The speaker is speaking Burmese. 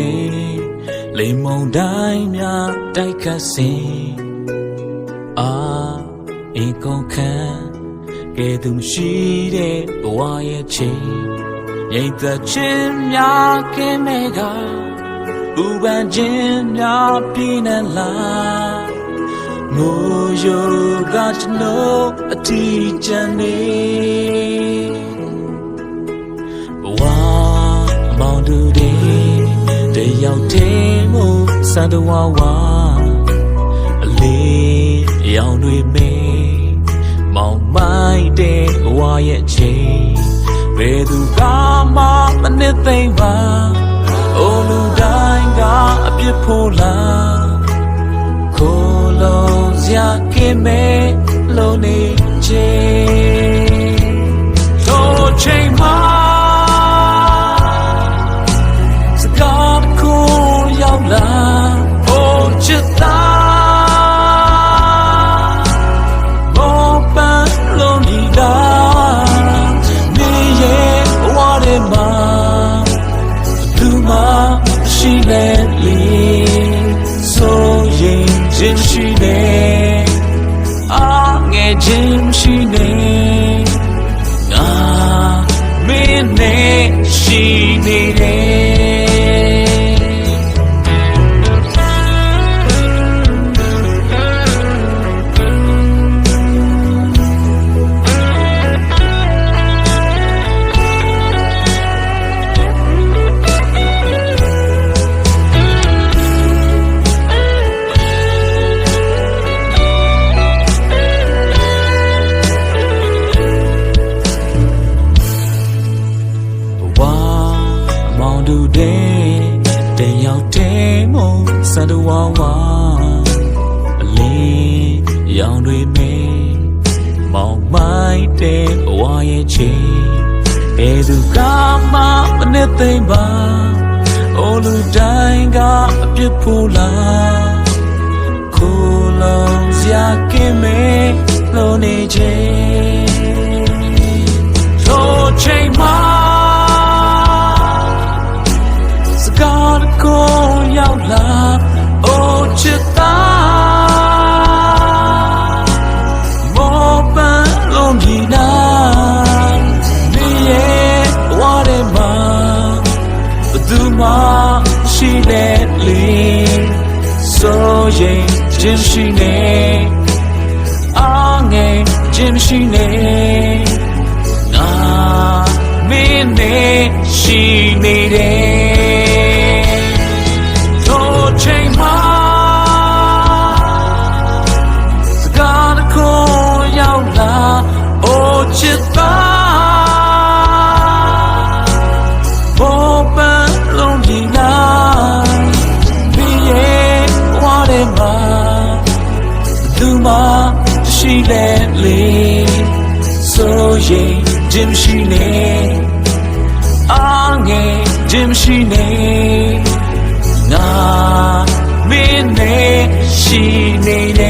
ဘဝတွင်လေတဲ့လိမ်မုံတိုင်းများတိုက်ခတ်စဉ်အာအင်ကုန်ခံကဲသူမရှိတဲ့ဘဝရဲ့ချိန်ရိတ်သက်ခြင်းများကင်းမဲ့ကဥပန်ခြင်းများပြင်းနေလားမိုးရိုးကကျွန်တော်အထီးကျန်နေဘဝအမောင်တူတဲ့ တယောက်တည်းမို့စံတော်ဝါအလေးအယောင်တွေမေးမောင်မိုက်တဲ့ဘဝရဲ့ချိန်ဘယ်သူကမှမနစ်သိမ့်ပါအိုလူတိုင်းကအပြစ်ဖို့လားခိုးလုံးစရာကင်းမဲ့ ရောက်လာဟိုချစ်တာဘောပန်းလုံးဒီတာနေရဲ့ဘဝထဲမှာသူမရှိလေလေဆိုရင်ချင်းရှိနေအာငယ်ချင်းရှိနေငါမင်းနဲ့ရှိနေတယ် တယောက်တည်းမို့စံတော်ဝါဝါအလေးရောင်တွေမေးမောင်မိုက်တဲ့ဘဝရဲ့ချိန်ဘယ်သူကမှမနဲ့သိမ့်ပါအိုလူတိုင်းကအပြစ်ဖို့လားခိုးလုံးစရာကင်းမဲ့လို့နေချိန် ချစ်တာမောပန်းလုံးဒီနာနေရဲ့ဝါရဲမှာဘယ်သူမှရှိလေလေဆိုရင်ချင်းရှိနေအားငယ်ချင်းရှိနေငါမင်းနဲ့ရှိနေတယ် ချစ်တာဘောပန်းလုံးဒီနာဘီရဲ့ဝါရဲမှာသူမရှိလေလေဆိုရင်ခြင်းရှိနေအားငယ်ခြင်းရှိနေငါမင်းနဲ့ရှိနေတယ်